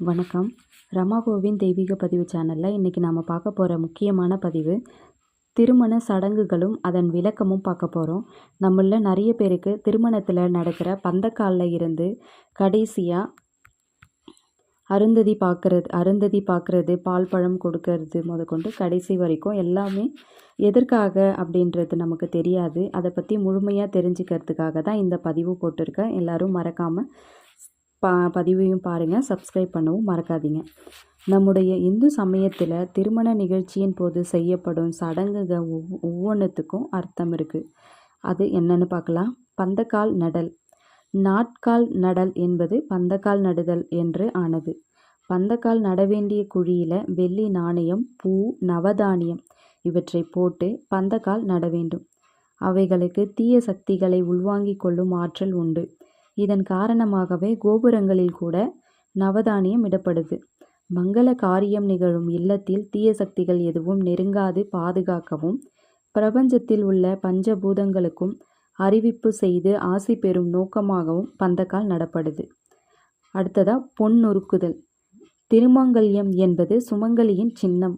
வணக்கம். ரமா கோவிந்த் தெய்வீக பதிவு சேனலில் இன்றைக்கி நாம் பார்க்க போகிற முக்கியமான பதிவு திருமண சடங்குகளும் அதன் விளக்கமும் பார்க்க போகிறோம் நம்மளில் நிறைய பேருக்கு திருமணத்தில் நடக்கிற பந்தக்காலில் இருந்து கடைசியாக அருந்ததி பார்க்குறது அருந்ததி பார்க்குறது பால் பழம் கொடுக்கறது முதற்கொண்டு கடைசி வரைக்கும் எல்லாமே எதற்காக அப்படின்றது நமக்கு தெரியாது. அதை பற்றி முழுமையாக தெரிஞ்சுக்கிறதுக்காக தான் இந்த பதிவு போட்டிருக்கேன். எல்லோரும் மறக்காமல் பா பதிவையும் பாருங்கள் சப்ஸ்கிரைப் பண்ணவும் மறக்காதீங்க. நம்முடைய இந்து சமயத்தில் திருமண நிகழ்ச்சியின் போது செய்யப்படும் சடங்குகள் ஒவ் ஒவ்வொன்றுத்துக்கும் அர்த்தம் இருக்குது அது என்னன்னு பார்க்கலாம் பந்தக்கால் நடல். நாட்கால் நடல் என்பது பந்தக்கால் நடுதல் என்று ஆனது. பந்தக்கால் நட வேண்டிய குழியில் வெள்ளி நாணயம் பூ நவதானியம் இவற்றை போட்டு பந்தக்கால் நட வேண்டும். அவைகளுக்கு தீய சக்திகளை உள்வாங்கிக் கொள்ளும் ஆற்றல் உண்டு. இதன் காரணமாகவே கோபுரங்களில் கூட நவதானியம் இடப்படுது. மங்கள காரியம் நிகழும் இல்லத்தில் தீய சக்திகள் எதுவும் நெருங்காது பாதுகாக்கவும் பிரபஞ்சத்தில் உள்ள பஞ்சபூதங்களுக்கும் அறிவிப்பு செய்து ஆசி பெறும் நோக்கமாகவும் பந்தக்கால் நடப்படுது. அடுத்ததா பொன் நொறுக்குதல். திருமங்கல்யம் என்பது சுமங்கலியின் சின்னம்.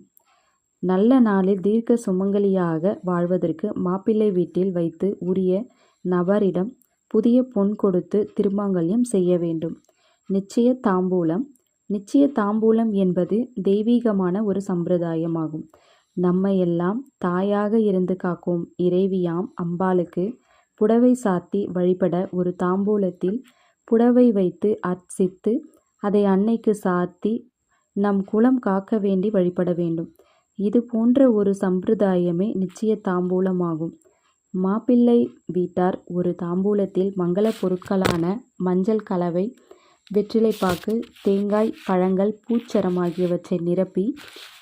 நல்ல நாளில் தீர்க்க சுமங்கலியாக வாழ்வதற்கு மாப்பிள்ளை வீட்டில் வைத்து உரிய நபரிடம் புதிய பொன் கொடுத்து திருமாங்கல்யம் செய்ய வேண்டும். நிச்சய தாம்பூலம். நிச்சய தாம்பூலம் என்பது தெய்வீகமான ஒரு சம்பிரதாயமாகும். நம்மையெல்லாம் தாயாக இருந்து காக்கும் இறைவியாம் அம்பாளுக்கு புடவை சாத்தி வழிபட ஒரு தாம்பூலத்தில் புடவை வைத்து அர்ச்சித்து அதை அன்னைக்கு சாத்தி நம் குலம் காக்க வேண்டி வழிபட வேண்டும். இது போன்ற ஒரு சம்பிரதாயமே நிச்சய தாம்பூலமாகும். மாப்பிள்ளை வீட்டார் ஒரு தாம்பூலத்தில் மங்களப் பொருட்களான மஞ்சள் கலவை வெற்றிலைப்பாக்கு தேங்காய் பழங்கள் பூச்சரம் ஆகியவற்றை நிரப்பி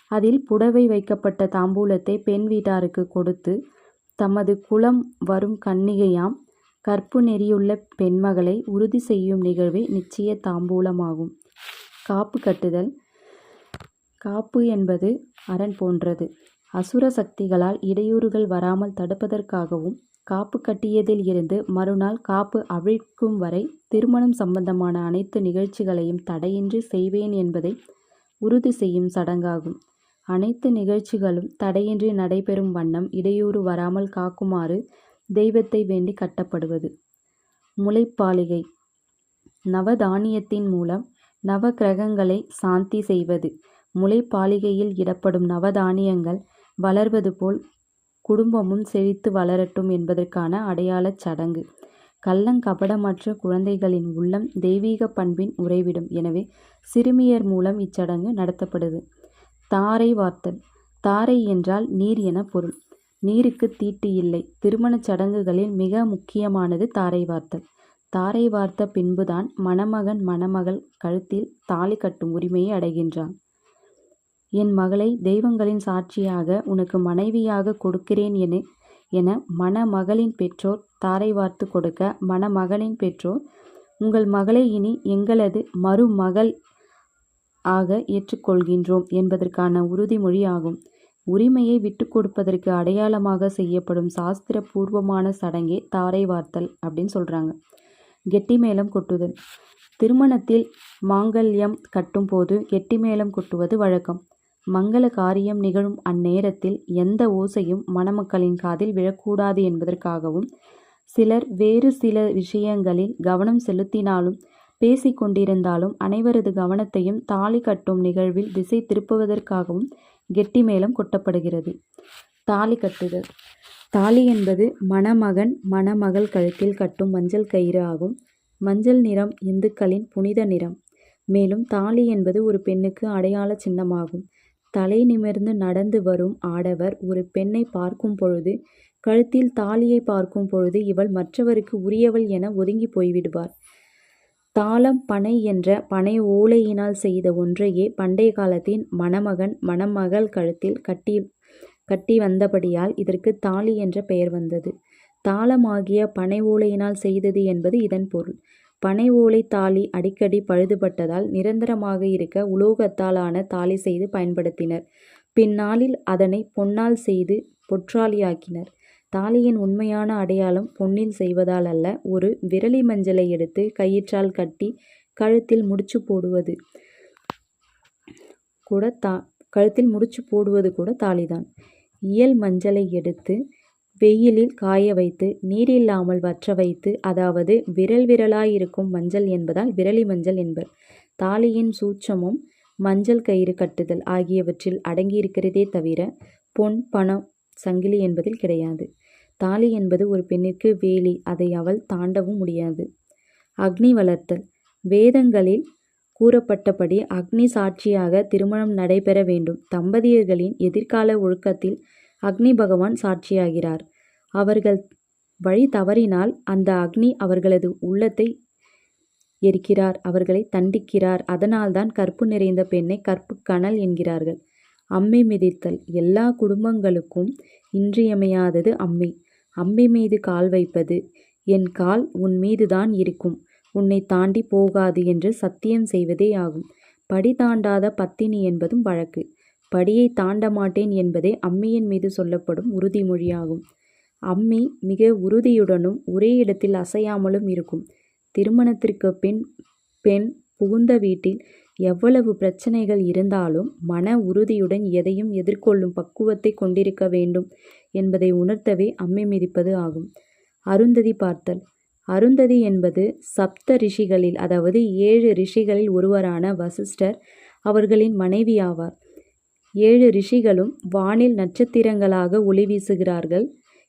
அதில் புடவை வைக்கப்பட்ட தாம்பூலத்தை பெண் வீட்டாருக்கு கொடுத்து தமது குலம் வரும் கன்னிகையாம் கற்பு நெறியுள்ள பெண்மகளை உறுதி செய்யும் நிகழ்வே நிச்சய தாம்பூலமாகும். காப்பு கட்டுதல். காப்பு என்பது அரண் போன்றது. அசுர சக்திகளால் இடையூறுகள் வராமல் தடுப்பதற்காகவும் காப்பு கட்டியதில் இருந்து மறுநாள் காப்பு அவிழ்க்கும் வரை திருமணம் சம்பந்தமான அனைத்து நிகழ்ச்சிகளையும் தடையின்றி செய்வேன் என்பதை உறுதி செய்யும் சடங்காகும். அனைத்து நிகழ்ச்சிகளும் தடையின்றி நடைபெறும் வண்ணம் இடையூறு வராமல் காக்குமாறு தெய்வத்தை வேண்டி கட்டப்படுவது. முளைப்பாலிகை நவதானியத்தின் மூலம் நவ கிரகங்களை சாந்தி செய்வது. முளைப்பாலிகையில் இடப்படும் நவதானியங்கள் வளர்வது போல் குடும்பமும் செழித்து வளரட்டும் என்பதற்கான அடையாளச் சடங்கு. கள்ளங்கபடமற்ற குழந்தைகளின் உள்ளம் தெய்வீக பண்பின் உறைவிடும். எனவே சிறுமியர் மூலம் இச்சடங்கு நடத்தப்படுது. தாரை வார்த்தல். தாரை என்றால் நீர் என பொருள். நீருக்கு தீட்டு இல்லை. திருமணச் சடங்குகளில் மிக முக்கியமானது தாரை வார்த்தல். தாரை வார்த்த பின்புதான் மணமகன் மணமகள் கழுத்தில் தாலி கட்டும் உரிமையை அடைகின்றான். என் மகளை தெய்வங்களின் சாட்சியாக உனக்கு மனைவியாக கொடுக்கிறேன் என என மணமகளின் பெற்றோர் தாரை வார்த்து கொடுக்க மணமகனின் பெற்றோர் உங்கள் மகளை இனி எங்களது மருமகள் ஆக ஏற்றுக்கொள்கின்றோம் என்பதற்கான உறுதிமொழி ஆகும் உரிமையை விட்டு கொடுப்பதற்கு அடையாளமாக செய்யப்படும் சாஸ்திர பூர்வமான சடங்கே தாரை வார்த்தல் அப்படின்னு சொல்கிறாங்க கெட்டி மேளம் கொட்டுதல். திருமணத்தில் மாங்கல்யம் கட்டும்போது கெட்டி மேளம் கொட்டுவது வழக்கம். மங்கள காரியம் நிகழும் அந்நேரத்தில் எந்த ஓசையும் மணமக்களின் காதில் விழக்கூடாது என்பதற்காகவும் சிலர் வேறு சில விஷயங்களில் கவனம் செலுத்தினாலும் பேசிக்கொண்டிருந்தாலும் அனைவரது கவனத்தையும் தாலி கட்டும் நிகழ்வில் திசை திருப்புவதற்காகவும் கெட்டி மேளம் கொட்டப்படுகிறது. தாலி கட்டுதல் தாலி என்பது மணமகன் மணமகள் கழுத்தில் கட்டும் மஞ்சள் கயிறு ஆகும். மஞ்சள் நிறம் இந்துக்களின் புனித நிறம். மேலும் தாலி என்பது ஒரு பெண்ணுக்கு அடையாள சின்னமாகும். தலை நிமிர்ந்து நடந்து வரும் ஆடவர் ஒரு பெண்ணை பார்க்கும் பொழுது கழுத்தில் தாலியை பார்க்கும் பொழுது இவள் மற்றவருக்கு உரியவள் என ஒதுங்கி போய்விடுவார் தாளம் பனை என்ற பனை ஓலையினால் செய்த ஒன்றையே பண்டைய காலத்தின் மணமகன் மணமகள் கழுத்தில் கட்டி கட்டி வந்தபடியால் இதற்கு தாலி என்ற பெயர் வந்தது. தாளமாகிய பனை ஓலையினால் செய்தது என்பது இதன் பொருள். பனை ஓலை தாலி அடிக்கடி பழுதுபட்டதால் நிரந்தரமாக இருக்க உலோகத்தால் ஆன தாலி செய்து பயன்படுத்தினர். பின்னாளில் அதனை பொன்னால் செய்து பொற்றாலியாக்கினர். தாலியின் உண்மையான அடையாளம் பொன்னில் செய்வதால் அல்ல ஒரு விரலி மஞ்சளை எடுத்து கயிற்றால் கட்டி கழுத்தில் முடிச்சு போடுவது கூட தா கழுத்தில் முடிச்சு போடுவது கூட தாலிதான். இயல் மஞ்சளை எடுத்து வெயிலில் காய வைத்து நீரில்லாமல் வற்ற வைத்து அதாவது விரல் விரலாயிருக்கும் மஞ்சள் என்பதால் விரலி மஞ்சள் என்பர். தாலியின் சூட்சமும் மஞ்சள் கயிறு கட்டுதல் ஆகியவற்றில் அடங்கியிருக்கிறதே தவிர பொன் பணம் சங்கிலி என்பதில் கிடையாது. தாலி என்பது ஒரு பெண்ணிற்கு வேலி அதை அவள் தாண்டவும் முடியாது. அக்னி வளர்த்தல். வேதங்களில் கூறப்பட்டபடி அக்னி சாட்சியாக திருமணம் நடைபெற வேண்டும். தம்பதியர்களின் எதிர்கால ஒழுக்கத்தில் அக்னி பகவான் சாட்சியாகிறார். அவர்கள் வழி தவறினால் அந்த அக்னி அவர்களது உள்ளத்தை எரிக்கிறார் அவர்களை தண்டிக்கிறார். அதனால்தான் கற்பு நிறைந்த பெண்ணை கற்பு கணல் என்கிறார்கள். அம்மை மிதித்தல் எல்லா குடும்பங்களுக்கும் இன்றியமையாதது அம்மை. அம்மை மீது கால் வைப்பது என் கால் உன் மீதுதான் இருக்கும். உன்னை தாண்டி போகாது என்று சத்தியம் செய்வதே ஆகும். படி தாண்டாத பத்தினி என்பதும் வழக்கு. படியை தாண்ட மாட்டேன் என்பதே அம்மியின் மீது சொல்லப்படும் உறுதிமொழியாகும். அம்மி மிக உறுதியுடனும் ஒரே இடத்தில் அசையாமலும் இருக்கும். திருமணத்திற்கு பின் பெண் புகுந்த வீட்டில் எவ்வளவு பிரச்சனைகள் இருந்தாலும் மன உறுதியுடன் எதையும் எதிர்கொள்ளும் பக்குவத்தை கொண்டிருக்க வேண்டும் என்பதை உணர்த்தவே அம்மை மிதிப்பது ஆகும். அருந்ததி பார்த்தல். அருந்ததி என்பது சப்த ரிஷிகளில் அதாவது ஏழு ரிஷிகளில் ஒருவரான வசிஷ்டர் அவர்களின் மனைவி ஆவார் ஏழு ரிஷிகளும் வானில் நட்சத்திரங்களாக ஒளி வீசுகிறார்கள்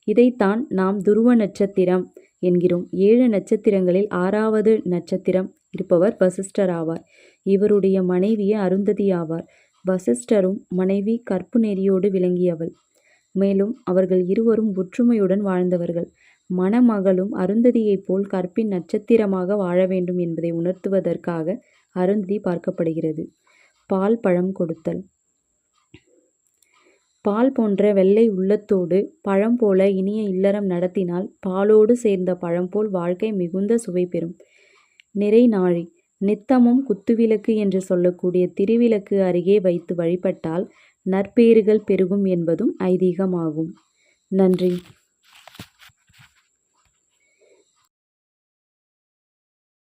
இதைத்தான் நாம் துருவ நட்சத்திரம் என்கிறோம். ஏழு நட்சத்திரங்களில் ஆறாவது நட்சத்திரம் இருப்பவர் வசிஷ்டர் ஆவார் இவருடைய மனைவியே அருந்ததி ஆவார் வசிஷ்டரும் மனைவி கற்பு நெறியோடு விளங்கியவள். மேலும் அவர்கள் இருவரும் ஒற்றுமையுடன் வாழ்ந்தவர்கள். மணமகளும் அருந்ததியைப் போல் கற்பின் நட்சத்திரமாக வாழ வேண்டும் என்பதை உணர்த்துவதற்காக அருந்ததி பார்க்கப்படுகிறது. பால் பழம் கொடுத்தல். பால் போன்ற வெள்ளை உள்ளத்தோடு பழம் போல இனிய இல்லறம் நடத்தினால் பாலோடு சேர்ந்த பழம் போல் வாழ்க்கை மிகுந்த சுவை பெறும். நிறை நாழி நித்தமும் குத்துவிளக்கு என்று சொல்லக்கூடிய திருவிளக்கு அருகே வைத்து வழிபட்டால் நற்பேறுகள் பெருகும் என்பதும் ஐதீகமாகும். நன்றி.